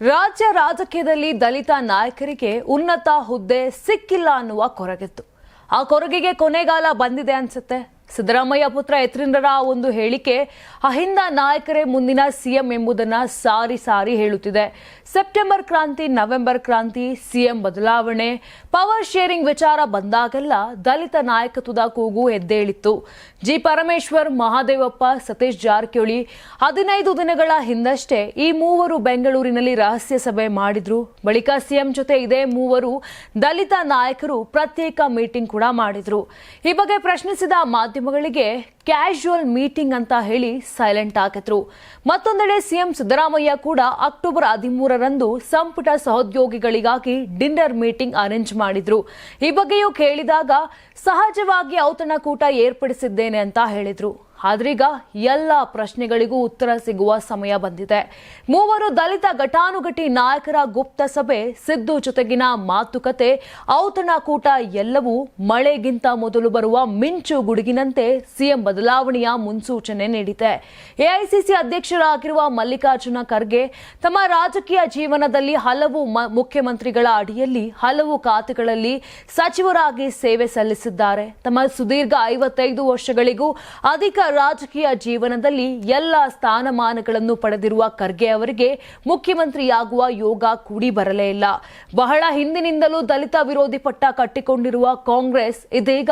ರಾಜ್ಯ ರಾಜಕೀಯದಲ್ಲಿ ದಲಿತ ನಾಯಕರಿಗೆ ಉನ್ನತ ಹುದ್ದೆ ಸಿಕ್ಕಿಲ್ಲ ಅನ್ನುವ ಕೊರಗಿತ್ತು. ಆ ಕೊರಗಿಗೆ ಕೊನೆಗಾಲ ಬಂದಿದೆ ಅನ್ಸುತ್ತೆ. ಸಿದ್ದರಾಮಯ್ಯ ಪುತ್ರ ಯತೀಂದ್ರರ ಒಂದು ಹೇಳಿಕೆ, ಅಹಿಂದ ನಾಯಕರೇ ಮುಂದಿನ ಸಿಎಂ ಎಂಬುದನ್ನ ಸಾರಿ ಸಾರಿ ಹೇಳುತ್ತಿದೆ. ಸೆಪ್ಟೆಂಬರ್ ಕ್ರಾಂತಿ, ನವೆಂಬರ್ ಕ್ರಾಂತಿ, ಸಿಎಂ ಬದಲಾವಣೆ. ಪವರ್ ಶೇರಿಂಗ್ ವಿಚಾರ ಬಂದಾಗೆಲ್ಲ ದಲಿತ ನಾಯಕತ್ವದ ಕೂಗು ಎದ್ದೇಳಿತ್ತು. ಜಿ ಪರಮೇಶ್ವರ್, ಮಹಾದೇವಪ್ಪ, ಸತೀಶ್ ಜಾರಕಿಹೊಳಿ ಹದಿನೈದು ದಿನಗಳ ಹಿಂದಷ್ಟೇ ಈ ಮೂವರು ಬೆಂಗಳೂರಿನಲ್ಲಿ ರಹಸ್ಯ ಸಭೆ ಮಾಡಿದ್ರು. ಬಳಿಕ ಸಿಎಂ ಜೊತೆ ಇದೇ ಮೂವರು ದಲಿತ ನಾಯಕರು ಪ್ರತ್ಯೇಕ ಮೀಟಿಂಗ್ ಕೂಡ ಮಾಡಿದ್ರು. ಈ ಬಗ್ಗೆ ಪ್ರಶ್ನಿಸಿದ ಮಾಧ್ಯಮಗಳಿಗೆ ಕ್ಯಾಶುವಲ್ ಮೀಟಿಂಗ್ ಅಂತ ಹೇಳಿ ಸೈಲೆಂಟ್ ಹಾಕಿದ್ರು. ಮತ್ತೊಂದೆಡೆ ಸಿಎಂ ಸಿದ್ದರಾಮಯ್ಯ ಕೂಡ ಅಕ್ಟೋಬರ್ ಹದಿಮೂರರಂದು ಸಂಪುಟ ಸಹೋದ್ಯೋಗಿಗಳಿಗಾಗಿ ಡಿನ್ನರ್ ಮೀಟಿಂಗ್ ಅರೇಂಜ್ ಮಾಡಿದ್ರು. ಈ ಬಗ್ಗೆಯೂ ಕೇಳಿದಾಗ, ಸಹಜವಾಗಿ ಔತಣಕೂಟ ಏರ್ಪಡಿಸಿದ್ದೇನೆ ಅಂತ ಹೇಳಿದ್ರು. ಆದ್ರೀಗ ಎಲ್ಲ ಪ್ರಶ್ನೆಗಳಿಗೂ ಉತ್ತರ ಸಿಗುವ ಸಮಯ ಬಂದಿದೆ. ಮೂವರು ದಲಿತ ಘಟಾನುಘಟಿ ನಾಯಕರ ಗುಪ್ತ ಸಭೆ, ಸಿದ್ದು ಜೊತೆಗಿನ ಮಾತುಕತೆ ಔತಣಕೂಟ ಎಲ್ಲವೂ ಮಳೆಗಿಂತ ಮೊದಲು ಬರುವ ಮಿಂಚು ಗುಡುಗಿನಂತೆ ಸಿಎಂ ಬದಲಾವಣೆಯ ಮುನ್ಸೂಚನೆ ನೀಡಿದೆ. ಎಐಸಿಸಿ ಅಧ್ಯಕ್ಷರಾಗಿರುವ ಮಲ್ಲಿಕಾರ್ಜುನ ಖರ್ಗೆ ತಮ್ಮ ರಾಜಕೀಯ ಜೀವನದಲ್ಲಿ ಹಲವು ಮುಖ್ಯಮಂತ್ರಿಗಳ ಅಡಿಯಲ್ಲಿ ಹಲವು ಖಾತೆಗಳಲ್ಲಿ ಸಚಿವರಾಗಿ ಸೇವೆ ಸಲ್ಲಿಸಿದ್ದಾರೆ. ತಮ್ಮ ಸುದೀರ್ಘ ಐವತ್ತೈದು ವರ್ಷಗಳಿಗೂ ಅಧಿಕ ರಾಜಕೀಯ ಜೀವನದಲ್ಲಿ ಎಲ್ಲ ಸ್ಥಾನಮಾನಗಳನ್ನು ಪಡೆದಿರುವ ಖರ್ಗೆ ಅವರಿಗೆ ಮುಖ್ಯಮಂತ್ರಿಯಾಗುವ ಯೋಗ ಕೂಡಿ ಬರಲೇ ಇಲ್ಲ. ಬಹಳ ಹಿಂದಿನಿಂದಲೂ ದಲಿತ ವಿರೋಧಿ ಪಟ್ಟ ಕಟ್ಟಿಕೊಂಡಿರುವ ಕಾಂಗ್ರೆಸ್ ಇದೀಗ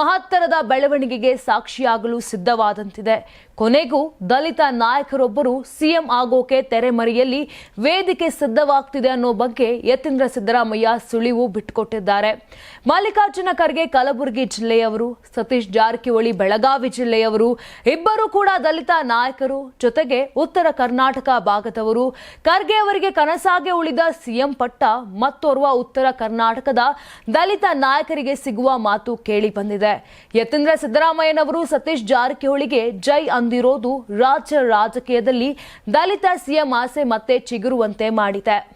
ಮಹತ್ತರದ ಬೆಳವಣಿಗೆಗೆ ಸಾಕ್ಷಿಯಾಗಲು ಸಿದ್ಧವಾದಂತಿದೆ. ಕೊನೆಗೂ ದಲಿತ ನಾಯಕರೊಬ್ಬರು ಸಿಎಂ ಆಗೋಕೆ ತೆರೆಮರೆಯಲ್ಲಿ ವೇದಿಕೆ ಸಿದ್ಧವಾಗ್ತಿದೆ ಅನ್ನೋ ಬಗ್ಗೆ ಯತೀಂದ್ರ ಸಿದ್ದರಾಮಯ್ಯ ಸುಳಿವು ಬಿಟ್ಟುಕೊಟ್ಟಿದ್ದಾರೆ ಮಲ್ಲಿಕಾರ್ಜುನ ಖರ್ಗೆ ಕಲಬುರಗಿ ಜಿಲ್ಲೆಯವರು, ಸತೀಶ್ ಜಾರಕಿಹೊಳಿ ಬೆಳಗಾವಿ ಜಿಲ್ಲೆಯವರು ಇಬ್ಬರು ಕೂಡ ದಲಿತ ನಾಯಕರು, ಜೊತೆಗೆ ಉತ್ತರ ಕರ್ನಾಟಕ ಭಾಗದವರು. ಖರ್ಗೆ ಅವರಿಗೆ ಕನಸಾಗೆ ಉಳಿದ ಸಿಎಂ ಪಟ್ಟ ಮತ್ತೋರ್ವ ಉತ್ತರ ಕರ್ನಾಟಕದ ದಲಿತ ನಾಯಕರಿಗೆ ಸಿಗುವ ಮಾತು ಕೇಳಿ ಬಂದಿದೆ. ಯತೀಂದ್ರ ಸಿದ್ದರಾಮಯ್ಯನವರು ಸತೀಶ್ ಜಾರಕಿಹೊಳಿಗೆ ಜೈ ಅಂದಿರೋದು ರಾಜ್ಯ ರಾಜಕೀಯದಲ್ಲಿ ದಲಿತ ಸಿಎಂ ಆಸೆ ಮತ್ತೆ ಚಿಗುರುವಂತೆ ಮಾಡಿದೆ.